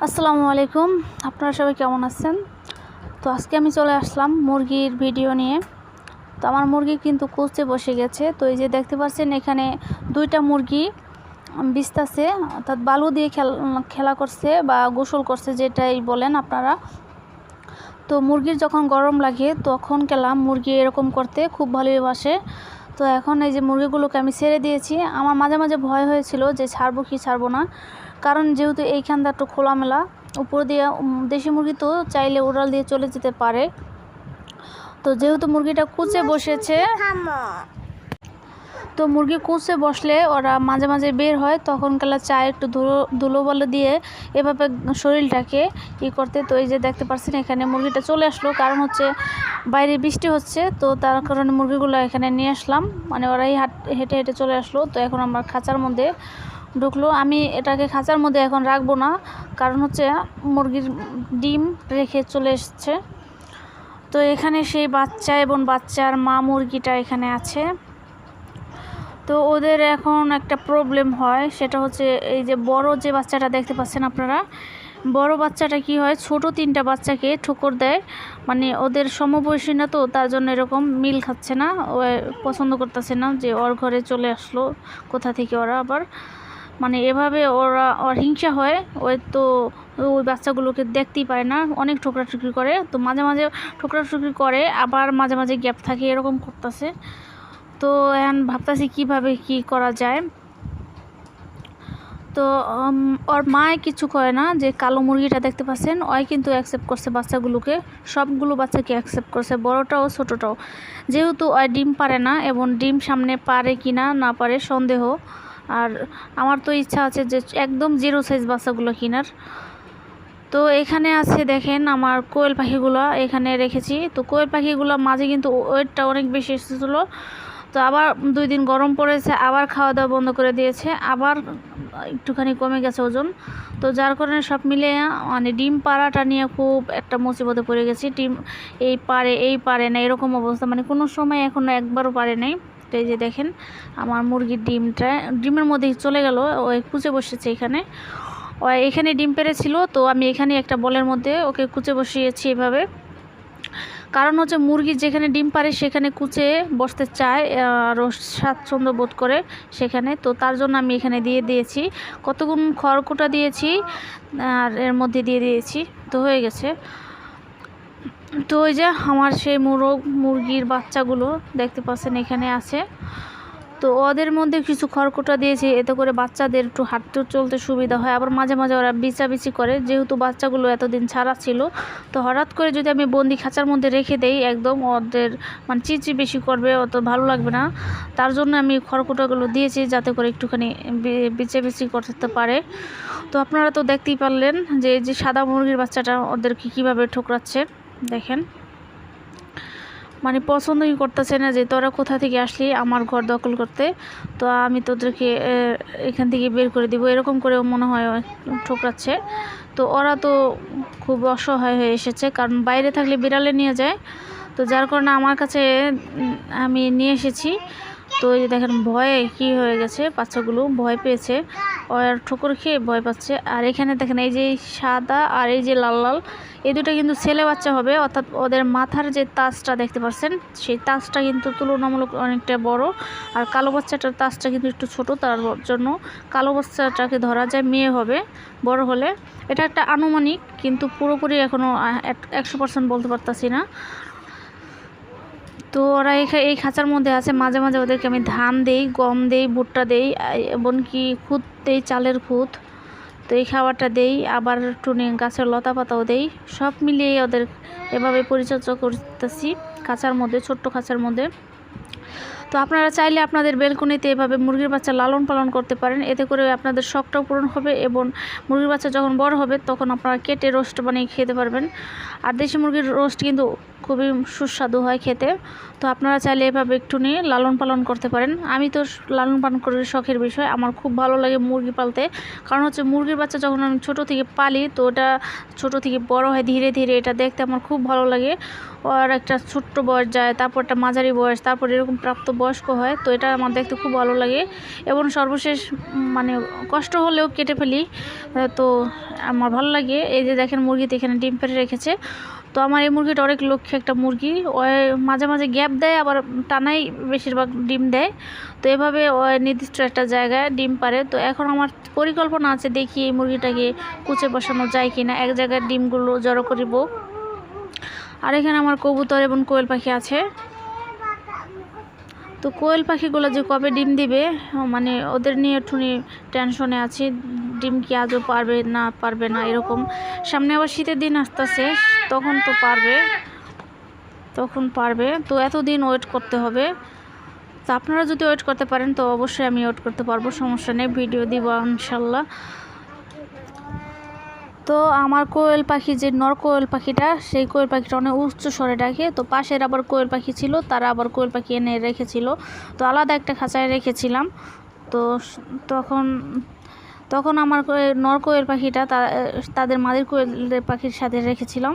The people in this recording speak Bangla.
আসসালামু আলাইকুম। আপনারা সবাই কেমন আছেন? তো আজকে আমি চলে আসলাম মুরগির ভিডিও নিয়ে। তো আমার মুরগি কিন্তু কুচতে বসে গেছে। তো এই যে দেখতে পাচ্ছেন, এখানে দুইটা মুরগি বিস্তাছে। অর্থাৎ বালু দিয়ে খেল- করছে বা গোসল করছে যেটাই বলেন আপনারা। তো মুরগির যখন গরম লাগে, তখন গেলাম মুরগি এরকম করতে, খুব ভালোই বাসে। তো এখন এই যে মুরগিগুলোকে আমি ছেড়ে দিয়েছি। আমার মাঝে মাঝে ভয় হয়েছিল যে ছাড়বো কি ছাড়বো না। কারণ যেহেতু এইখানটা একটু খোলামেলা উপর দিয়ে দেশি মুরগি তো চাইলে উড়াল দিয়ে চলে যেতে পারে। তো যেহেতু মুরগিটা কুচে বসেছে তো মুরগি কুচে বসলে ওরা মাঝে মাঝে বের হয় তখন কালা চায় একটু ধুলো ধুলো বলে দিয়ে এভাবে শরীরটাকে ই করতে। তো এই যে দেখতে পাচ্ছেন এখানে মুরগিটা চলে আসলো। কারণ হচ্ছে বাইরে বৃষ্টি হচ্ছে তো তার কারণে মুরগিগুলো এখানে নিয়ে আসলাম। মানে ওরাই হাট হেঁটে হেঁটে চলে আসলো। তো এখন আমার খাঁচার মধ্যে ঢুকলো। আমি এটাকে খাঁচার মধ্যে এখন রাখব না, কারণ হচ্ছে মুরগির ডিম রেখে চলে এসছে। তো এখানে সেই বাচ্চা এবং বাচ্চার মা মুরগিটা এখানে আছে। তো ওদের এখন একটা প্রবলেম হয়, সেটা হচ্ছে এই যে বড় যে বাচ্চাটা দেখতে পাচ্ছেন আপনারা, বড় বাচ্চাটা কি হয়, ছোট তিনটা বাচ্চাকে ঠোকর দেয়। মানে ওদের সমবয়সী না তো, তার জন্য এরকম মিল খাচ্ছে না, ও পছন্দ করতেছে না যে ওর ঘরে চলে আসলো, কোথা থেকে ওরা আবার। মানে এভাবে ওরা, ওর হিংসা হয়, ওই তো ওই বাচ্চাগুলোকে দেখতেই পায় না, অনেক ঠোকরাঠুকরি করে। তো মাঝে মাঝে ঠোকরাঠুকরি করে, আবার মাঝে মাঝে গ্যাপ থাকে, এরকম করতেছে। তো এখন ভাবতেছি কীভাবে কি করা যায়। তো ওর মায় কিছু করে না, যে কালো মুরগিটা দেখতে পাচ্ছেন? ওই কিন্তু অ্যাকসেপ্ট করছে বাচ্চাগুলোকে। সবগুলো বাচ্চাকে অ্যাকসেপ্ট করছে, বড়টাও ছোটোটাও। যেহেতু ওই ডিম পারে না, এবং ডিম সামনে পারে কি না না পারে, সন্দেহ। আর আমার তো ইচ্ছা আছে যে একদম জিরো সাইজ বাচ্চাগুলো কেনার। তো এখানে আছে দেখেন আমার কোয়েল পাখিগুলো, এখানে রেখেছি। তো কোয়েল পাখিগুলো মাঝে কিন্তু ওয়েটটা অনেক বেশি এসেছিল। তো আবার দুই দিন গরম পড়েছে, আবার খাওয়া দাওয়া বন্ধ করে দিয়েছে, আবার একটুখানি কমে গেছে ওজন। তো যার কারণে সব মিলে মানে ডিম পাড়াটা নিয়ে খুব একটা মুসিবতে পড়ে গেছি। ডিম এই পারে এই পারে না, এরকম অবস্থা। মানে কোনো সময় এখনও একবারও পারে নাই। এই যে দেখেন, আমার মুরগির ডিমটা, ডিমের মধ্যেই চলে গেল ওই কুচে বসেছে এখানে। ও এখানে ডিম পেড়েছিল তো আমি এখানে একটা বলের মধ্যে ওকে কুচে বসিয়েছি এভাবে। কারণ হচ্ছে মুরগি যেখানে ডিম পারে সেখানে কুচে বসতে চায়, আর স্বাচ্ছন্দ্য বোধ করে সেখানে। তো তার জন্য আমি এখানে দিয়ে দিয়েছি, কতগুণ খড়কুটা দিয়েছি, আর এর মধ্যে দিয়ে দিয়েছি, তো হয়ে গেছে। তো ওই যে আমার সেই মুরগ, মুরগির বাচ্চাগুলো দেখতে পাচ্ছেন এখানে আছে। তো ওদের মধ্যে কিছু খড়কুটা দিয়েছি, এতে করে বাচ্চাদের একটু হাঁটতে চলতে সুবিধা হয়। আবার মাঝে মাঝে ওরা বিচাবিচি করে। যেহেতু বাচ্চাগুলো এতদিন ছাড়া ছিল, তো হঠাৎ করে যদি আমি বন্দি খাঁচার মধ্যে রেখে দেই, একদম ওদের মানে চিচি বেশি করবে, অত ভালো লাগবে না। তার জন্য আমি খড়কুটাগুলো দিয়েছি, যাতে করে একটুখানি বিচে করতে পারে। তো আপনারা তো দেখতেই পারলেন যে যে সাদা মুরগির বাচ্চাটা ওদেরকে কীভাবে ঠোকরাচ্ছে। দেখেন। মানে পছন্দই করতেছে না যে তোরা কোথা থেকে আসলি, আমার ঘর দখল করতে, তো আমি তোদেরকে এখান থেকে বের করে দিব। এরকম করেও মনে হয় ঠোকরাচ্ছে। তো ওরা তো খুব অসহায় হয়ে এসেছে, কারণ বাইরে থাকলে বিড়ালে নিয়ে যায়। তো যার কারণে আমার কাছে আমি নিয়ে এসেছি। তো এই দেখেন, ভয়ে কি হয়ে গেছে, বাচ্চাগুলো ভয় পেয়েছে। ওর ঠুকুর খেয়ে ভয় পাচ্ছে। আর এখানে দেখেন এই যে সাদা আর এই যে লাল লাল, এই দুটো কিন্তু ছেলে বাচ্চা হবে, অর্থাৎ ওদের মাথার যে তাজটা দেখতে পাচ্ছেন, সেই তাজটা কিন্তু তুলনামূলক অনেকটা বড়। আর কালো বাচ্চাটার তাজটা কিন্তু একটু ছোট, তার জন্য কালো বাচ্চাটাকে ধরা যায়, মেয়ে হবে, বড় হলে। এটা একটা আনুমানিক, কিন্তু পুরোপুরি এখনও একশো পার্সেন্ট বলতে পারতাছি না। তো ওরা এই খাঁচার মধ্যে আছে। মাঝে মাঝে ওদেরকে আমি ধান দেই, গম দেই, ভুট্টা দেই এমনকি খুদ দেই, চালের খুদ। তো এই খাবারটা দেই, আবার টুনি গাছের লতা পাতাও দেই। সব মিলিয়ে ওদের এভাবে পরিচর্যা করতেছি, খাঁচার মধ্যে, ছোট্ট খাঁচার মধ্যে। তো আপনারা চাইলে আপনাদের বেলকনিতে এভাবে মুরগির বাচ্চা লালন পালন করতে পারেন। এতে করে আপনাদের শখটাও পূরণ হবে এবং মুরগির বাচ্চা যখন বড় হবে, তখন আপনারা কেটে রোস্ট বানিয়ে খেতে পারবেন। আর দেশি মুরগির রোস্ট কিন্তু খুবই সুস্বাদু হয় খেতে। তো আপনারা চাইলে এভাবে একটু নিয়ে লালন পালন করতে পারেন। আমি তো লালন পালন করি শখের বিষয়। আমার খুব ভালো লাগে মুরগি পালতে। কারণ হচ্ছে মুরগির বাচ্চা যখন আমি ছোটো থেকে পালি, তো ওটা ছোটো থেকে বড় হয়, ধীরে ধীরে এটা দেখতে আমার খুব ভালো লাগে। আর একটা ছোট্ট বয়স যায়, তারপর একটা মাঝারি বয়স, তারপর এরকম প্রাপ্ত বয়স্ক হয়, তো এটা আমার দেখতে খুব ভালো লাগে। এবং সর্বশেষ মানে কষ্ট হলেও কেটে ফেলি। তো আমার ভালো লাগে। এই যে দেখেন মুরগিতে এখানে ডিম পেড়ে রেখেছে। তো আমার এই মুরগিটা অনেক লক্ষ্য একটা মুরগি। ও মাঝে মাঝে গ্যাপ দেয়, আবার টানাই বেশিরভাগ ডিম দেয়। তো এভাবে নির্দিষ্ট একটা জায়গায় ডিম পারে। তো এখন আমার পরিকল্পনা আছে দেখি এই মুরগিটাকে কুচে বসানো যায় কি না এক জায়গায় ডিমগুলো জড়ো করিব। আর এখানে আমার কবুতর এবং কোয়েল পাখি আছে। তো কোয়েল পাখিগুলো যে কবে ডিম দিবে মানে ওদের নিয়ে একটুনি টেনশনে আছি। ডিম কি আজও পারবে না পারবে না, এরকম। সামনে আবার শীতের দিন আসতেছে। তখন তো পারবে। তখন পারবে। তো এতদিন ওয়েট করতে হবে। তো আপনারা যদি ওয়েট করতে পারেন, তো অবশ্যই আমি ওয়েট করতে পারব। সমস্যা নেই ভিডিও দিব ইনশাল্লাহ। তো আমার কোয়েল পাখি যে, নর কোয়েল পাখিটা, সেই কোয়েল পাখিটা অনেক উচ্চ স্বরে ডাকে। তো পাশের আবার কোয়েল পাখি ছিল, তারা আবার কোয়েল পাখি এনে রেখেছিল। তো আলাদা একটা খাঁচায় রেখেছিলাম। তো তখন তখন আমার নর কোয়েল পাখিটা তাদের মাদের কোয়েল পাখির সাথে রেখেছিলাম।